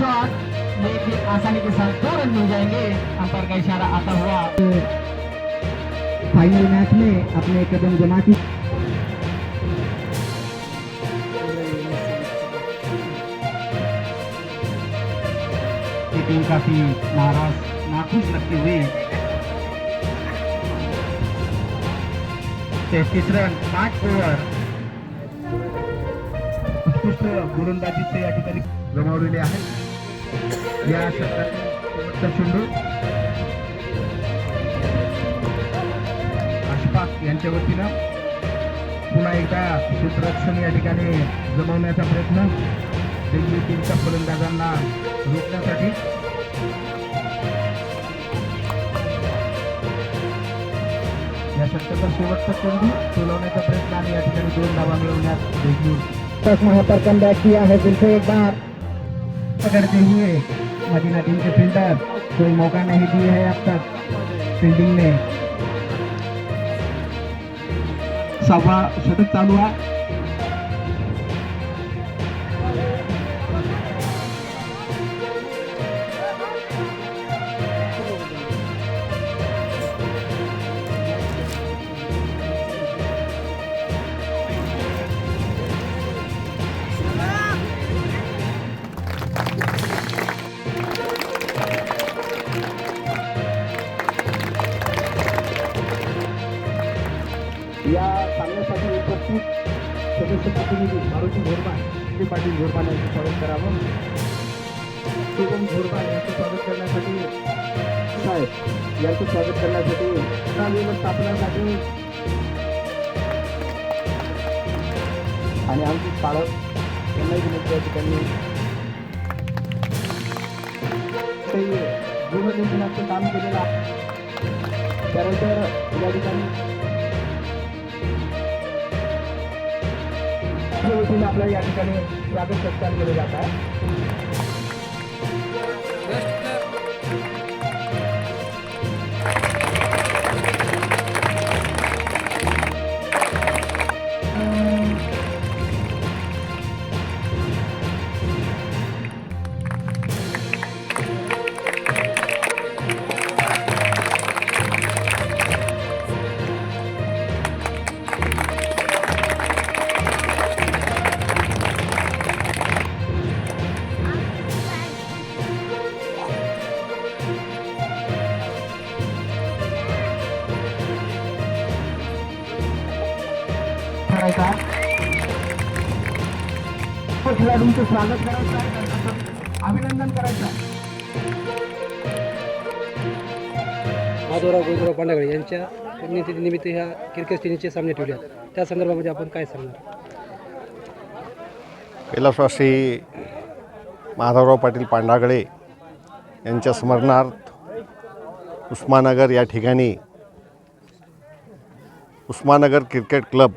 Shot लेकिन आसानी के साथ दो रन मिल जाएंगे। अंपायर का इशारा आता हुआ। फाइनल मैच में अपने कदम जमा की। टीम काफी नाराज नाखुश लगती हुई तेहतीस रन पाच ओव्हर उत्कृष्ट गोलंदाजीचे या ठिकाणी गमावलेले आहेत। या षटकातील शेवटचा चेंडू. अशफाक यांच्या वतीनं पुन्हा एकदा क्षेत्ररक्षण या ठिकाणी जमवण्याचा प्रयत्न. दिल्ली टीमच्या फलंदाजांना रोखण्यासाठी या षटकाचा शेवटचा चेंडू सोलवण्याचा प्रयत्न आणि या ठिकाणी दोन धावा मिळवण्यात बेंगलुरू तक वहां पर कम किया है से एक बार पकड़ते हुए मदीना टीम के फील्डर कोई मौका नहीं दिए है अब तक फील्डिंग में। सहावा षटक चालू आहे प्रतिनिधी मारुती घोरबान श्री पाटील घोरबान यांचं स्वागत करावं. शुभम घोरबान यांचं स्वागत करण्यासाठी साहेब यांचं स्वागत करण्यासाठी पुन्हा स्थापनासाठी आणि आमची पालक त्यांनाही विनंती आहे की त्यांनी गृहनिर्माणाचं काम केलेलं आहे. त्यानंतर या ठिकाणी या आपल्या या ठिकाणी स्वागत सत्कार केले जात आहे. त्यांचं स्वागत करायचं आहे त्यांचं अभिनंदन करायचं आहे माधवराव गोविंदराव पांडागळे यांच्या पुण्यतिथीनिमित्त ह्या क्रिकेट टीमचे सामने ठेवले आहेत. त्या संदर्भामध्ये आपण काय सांगणार? कैलासवासी माधवराव पाटील पांडागळे यांच्या स्मरणार्थ उस्मानगर या ठिकाणी उस्मानगर क्रिकेट क्लब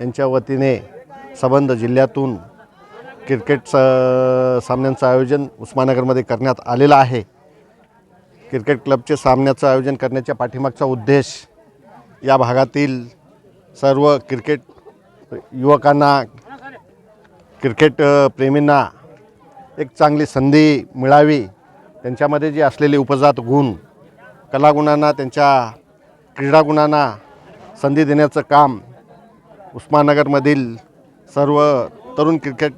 यांच्या वतीने संबंध जिल्ह्यातून क्रिकेट सामन्यांचं आयोजन उस्मानगरमध्ये करण्यात आलेलं आहे. क्रिकेट क्लबचे सामन्याचं आयोजन करण्याच्या पाठीमागचा उद्देश या भागातील सर्व क्रिकेट युवकांना क्रिकेट प्रेमींना एक चांगली संधी मिळावी. त्यांच्यामध्ये जे असलेले उपजात गुण कलागुणांना त्यांच्या क्रीडागुणांना संधी देण्याचं काम उस्मानगरमधील सर्व तरुण क्रिकेट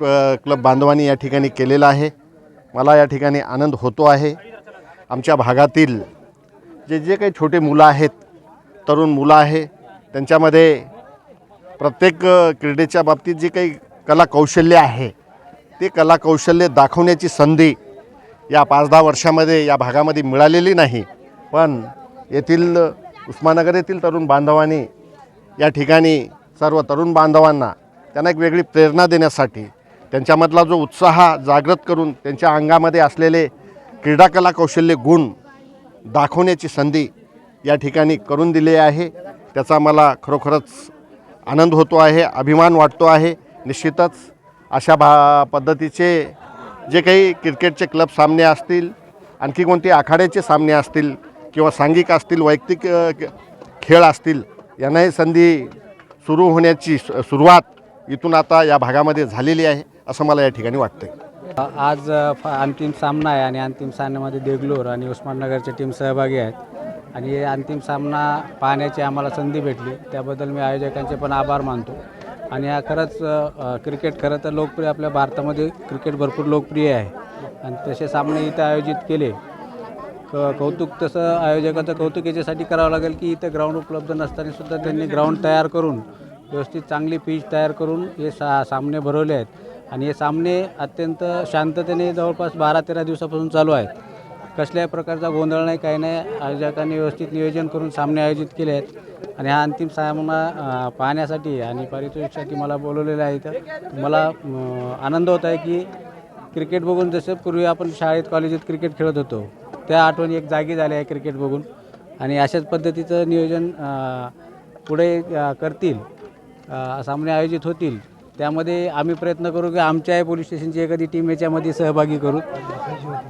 क्लब बांधवांनी या ठिकाणी केलेलं आहे. मला या ठिकाणी आनंद होतो आहे. आमच्या भागातील जे जे काही छोटे मुलं आहेत तरुण मुलं आहे त्यांच्यामध्ये प्रत्येक क्रीडेच्या बाबतीत जे काही कलाकौशल्य आहे ते कलाकौशल्य दाखवण्याची संधी या पाच दहा वर्षामध्ये या भागामध्ये मिळालेली नाही. पण येथील उस्मानगर येथील तरुण बांधवांनी या ठिकाणी सर्व तरुण बांधवांना त्यांना एक वेगळी प्रेरणा देण्यासाठी त्यांच्यामधला जो उत्साह जागृत करून त्यांच्या अंगामध्ये असलेले क्रीडाकला कौशल्य गुण दाखवण्याची संधी या ठिकाणी करून दिली आहे. त्याचा मला खरोखरच आनंद होतो आहे अभिमान वाटतो आहे. निश्चितच अशा भा पद्धतीचे जे काही क्रिकेटचे क्लब सामने असतील आणखी कोणते आखाड्याचे सामने असतील किंवा सांघिक असतील वैयक्तिक खेळ असतील यांनाही संधी सुरू होण्याची सुरुवात इथून आता या भागामध्ये झालेली आहे असं मला या ठिकाणी वाटतं आज फ- अंतिम सामना आहे आणि अंतिम सामन्यामध्ये देगलूर आणि उस्माननगरची टीम सहभागी आहेत. आणि अंतिम सामना पाहण्याची आम्हाला संधी भेटली. त्याबद्दल मी आयोजकांचे पण आभार मानतो. आणि हा खरंच क्रिकेट खरं तर लोकप्रिय आपल्या भारतामध्ये क्रिकेट भरपूर लोकप्रिय आहे. आणि तसे सामने इथं आयोजित केले. क कौतुक तसं आयोजकाचं कौतुक याच्यासाठी करावं लागेल की इथं ग्राउंड उपलब्ध नसताना सुद्धा त्यांनी ग्राउंड तयार करून व्यवस्थित चांगली पीच तयार करून हे सा सामने भरवले आहेत. आणि हे सामने अत्यंत शांततेने जवळपास बारा तेरा दिवसापासून चालू आहेत. कसल्याही प्रकारचा गोंधळ नाही काही नाही. आयोजकांनी व्यवस्थित नियोजन करून सामने आयोजित केले आहेत. आणि हा अंतिम सामना पाहण्यासाठी आणि पारितोषिकसाठी मला बोलवलेलं आहे इथं. मला आनंद होत आहे की क्रिकेट बघून जसं पूर्वी आपण शाळेत कॉलेजात क्रिकेट खेळत होतो त्या आठवणी एक जागी झाल्या आहे क्रिकेट बघून. आणि अशाच पद्धतीचं नियोजन पुढे करतील. सामने आयोजित होतील. त्यामध्ये आम्ही प्रयत्न करू की आमच्याही पोलीस स्टेशनची एखादी टीम याच्यामध्ये सहभागी करू.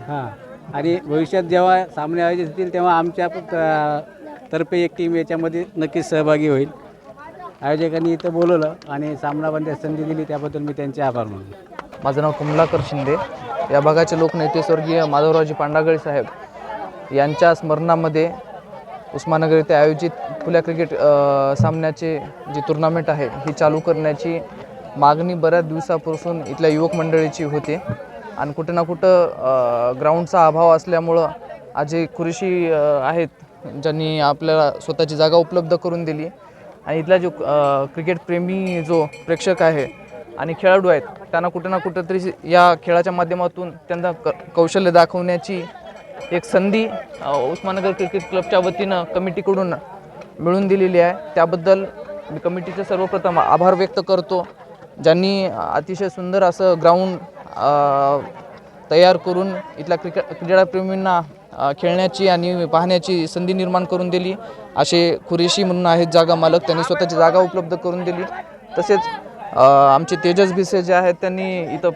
हां. आणि भविष्यात जेव्हा सामने आयोजित होतील तेव्हा आमच्या तर्फे एक टीम याच्यामध्ये नक्कीच सहभागी होईल. आयोजकांनी इथं बोलवलं आणि सामना बांधण्यास संधी दिली त्याबद्दल मी त्यांचे आभार मानतो. माझं नाव कमलाकर शिंदे. या भागाचे लोकनेते स्वर्गीय माधवरावजी पांडागळे साहेब यांच्या स्मरणामध्ये उस्मानगर येथे आयोजित खुल्या क्रिकेट सामन्याचे जी टुर्नामेंट आहे ही चालू करण्याची मागणी बऱ्याच दिवसापासून इथल्या युवक मंडळीची होते. आणि कुठं ना कुठं ग्राउंडचा अभाव असल्यामुळं आज जे कुरेशी आहेत ज्यांनी आपल्याला स्वतःची जागा उपलब्ध करून दिली. आणि इथला जो क्रिकेटप्रेमी जो प्रेक्षक आहे आणि खेळाडू आहेत त्यांना कुठं ना कुठंतरी या खेळाच्या माध्यमातून त्यांना क कौशल्य दाखवण्याची एक संधी उस्मानगर क्रिकेट क्लबच्या वतीनं कमिटीकडून मिळून दिलेली आहे. त्याबद्दल मी कमिटीचे सर्वप्रथम आभार व्यक्त करतो. ज्यांनी अतिशय सुंदर असं ग्राउंड तयार करून इथल्या क्रिके क्रीडाप्रेमींना खेळण्याची आणि पाहण्याची संधी निर्माण करून दिली. असे खुरेशी म्हणून आहेत जागा मालक त्यांनी स्वतःची जागा उपलब्ध करून दिली. तसेच आमचे तेजस भिसे जे आहेत त्यांनी इथं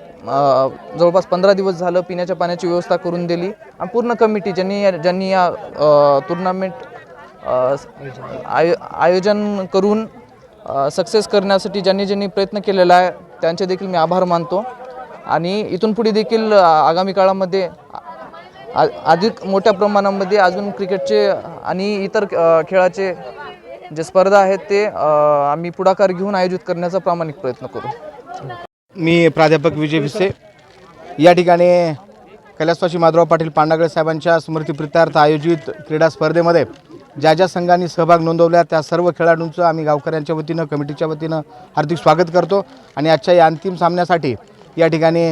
जवळपास पंधरा दिवस झालं पिण्याच्या पाण्याची व्यवस्था करून दिली. आणि पूर्ण कमिटी ज्यांनी ज्यांनी या टुर्नामेंट आयो आयोजन करून सक्सेस करण्यासाठी ज्यांनी ज्यांनी प्रयत्न केलेला आहे त्यांचे देखील मी आभार मानतो. आणि इथून पुढे देखील आगामी काळामध्ये आ- अधिक मोठ्या प्रमाणामध्ये अजून क्रिकेटचे आणि इतर खेळाचे जे स्पर्धा आहेत ते आम्ही पुढाकार घेऊन आयोजित करण्याचा प्रामाणिक प्रयत्न करू. मी प्राध्यापक विजय भिसे. या ठिकाणी कैलासवासी माधवराव पाटील पांडागळे साहेबांच्या स्मृतीप्रित्यार्थ आयोजित क्रीडा स्पर्धेमध्ये ज्या ज्या संघांनी सहभाग नोंदवला त्या सर्व खेळाडूंचं आम्ही गावकऱ्यांच्या वतीनं कमिटीच्या वतीनं हार्दिक स्वागत करतो. आणि आजच्या या अंतिम सामन्यासाठी या ठिकाणी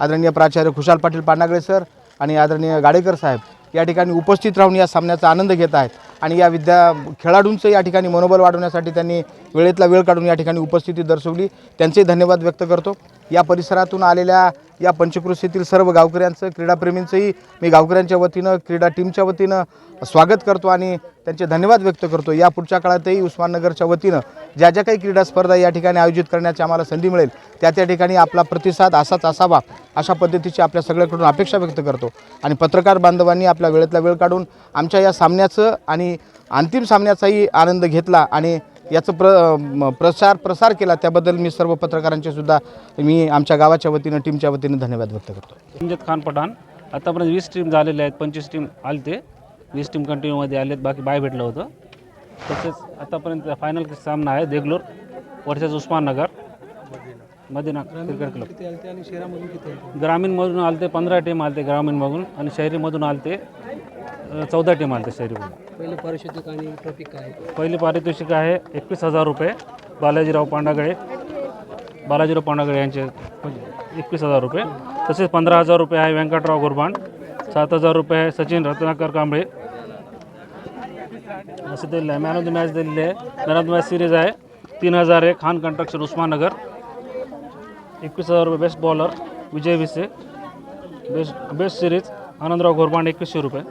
आदरणीय प्राचार्य खुशाल पाटील पांडागळे सर आणि आदरणीय गाडेकर साहेब या ठिकाणी उपस्थित राहून या सामन्याचा आनंद घेत आहेत. आणि या विद्या खेळाडूंचं या ठिकाणी मनोबल वाढवण्यासाठी त्यांनी वेळेतला वेळ काढून या ठिकाणी उपस्थिती दर्शवली. त्यांचे धन्यवाद व्यक्त करतो. या परिसरातून आलेल्या या पंचकृषीतील सर्व गावकऱ्यांचं क्रीडाप्रेमींचंही मी गावकऱ्यांच्या वतीनं क्रीडा टीमच्या वतीनं स्वागत करतो आणि त्यांचे धन्यवाद व्यक्त करतो. या पुढच्या काळातही उस्माननगरच्या वतीनं ज्या ज्या काही क्रीडा स्पर्धा या ठिकाणी आयोजित करण्याची आम्हाला संधी मिळेल त्या त्या ठिकाणी आपला प्रतिसाद असाच असावा अशा पद्धतीची आपल्या सगळ्याकडून अपेक्षा व्यक्त करतो. आणि पत्रकार बांधवांनी आपल्या वेळेतला वेळ काढून आमच्या या सामन्याचं आणि अंतिम सामन्याचाही आनंद घेतला आणि याचं प्र प्रसार प्रसार केला. त्याबद्दल मी सर्व पत्रकारांचे सुद्धा मी आमच्या गावाच्या वतीनं टीमच्या वतीनं धन्यवाद व्यक्त करतो. इम्जद खान पठाण. आतापर्यंत वीस टीम झालेल्या आहेत पंचवीस टीम आले ते वीस टीम कंटिन्यूमध्ये आले आहेत बाकी बाय भेटलं होतं. तसेच आतापर्यंत फायनल सामना आहे देगलोर वर्षाचं उस्माननगर. मदिना क्रिकेट क्लब किती आलते आणि शहरामधून किती आलते? ग्रामीणमधून आलते पंधरा टीम आलते ग्रामीणमधून आणि शहरीमधून आलते चौदा टीम आलते शहरीमधून. पहिले पारितोषिक आणि ट्रॉफिक काय? पहिली पारितोषिक आहे एकवीस हजार रुपये बालाजीराव पांडागळे बालाजीराव पांडागळे यांचे एकवीस हजार रुपये. तसेच पंधरा हजार रुपये आहे व्यंकटराव गुरबाण सात हजार रुपये आहे सचिन रत्नाकर कांबळे. असं दिलेलं आहे मॅन ऑफ द मॅच दिलेली आहे. Man of the match series आहे. तीन हजार आहे खान कंट्रक्शन उस्माननगर. एकवीस हजार रुपये best bowler Vijay Vise best best series Anandrao Ghorband एकवीसशे रुपये.